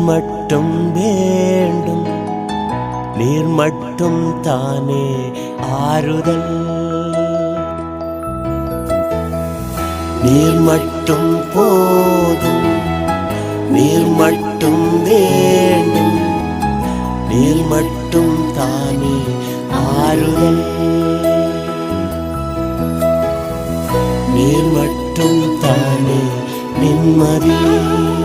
மட்டும் வேண்டும். நீர் மட்டும் தானே ஆறுதல். நீர் மட்டும் போதும். நீர் மட்டும் வேண்டும். நீர் மட்டும் தானே ஆறுதல். நீர் மட்டும் தானே நிம்மதியே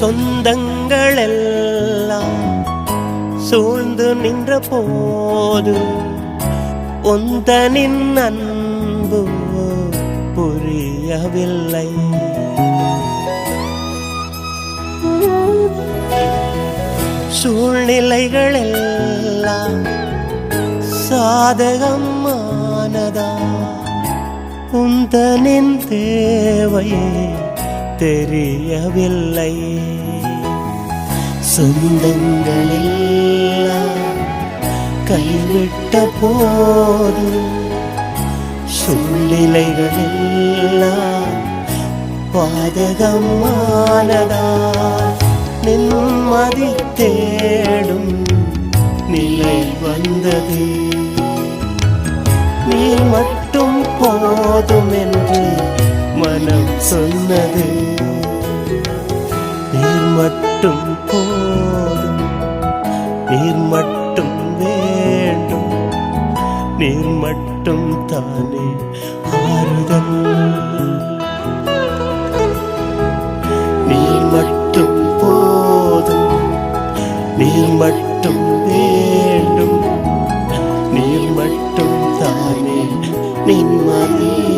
சொந்தங்கள் எல்லாம் சூழ்ந்து நின்ற போது உந்தனின் அன்பு புரியவில்லை. சூழ்நிலைகள் எல்லாம் சாதகமானதா? உந்தனின் தேவையே தெரியவில்லை. சொந்தங்களெல்லாம் கைவிட்ட போது சூழ்நிலைகளெல்லாம் பாதகமானதா நிம்மதி தேடும் நிலை வந்தது. நீ மட்டும் போதும் என்று மனம் சொன்னது. நீர் மட்டும் போதும். நீர் மட்டும் வேண்டும். நீர் மட்டும் தானே ஆறுதல். நீர் மட்டும் போதும். நீர் மட்டும் வேண்டும். நீர் மட்டும் தானே நிம்மதி.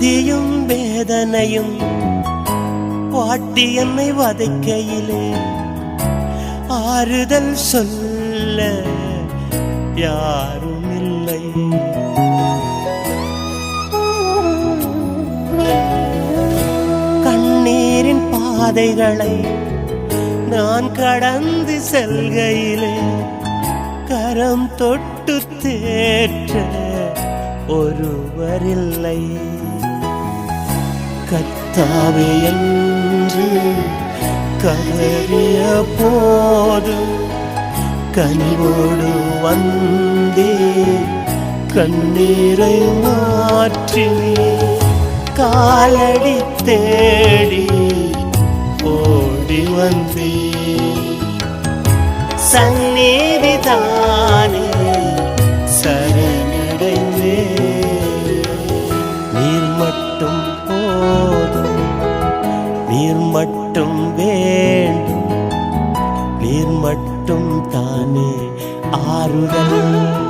வியாதியும் வேதனையும் வாட்டி என்னை வதைக்கையிலே ஆறுதல் சொல்ல யாரும் இல்லை கண்ணீரின் பாதைகளை நான் கடந்து செல்கையிலே கரம் தொட்டு தேற்ற ஒருவரில்லை. கத்தாவே என்று கதறிய போது கனிவோடு வந்தே கண்ணீரை மாற்றினே காலடி தேடி ஓடி வந்தே. சந்நீதிதானே போதும். நீர் மட்டும் வேண்டும். நீர் மட்டும் தானே ஆறுதல்.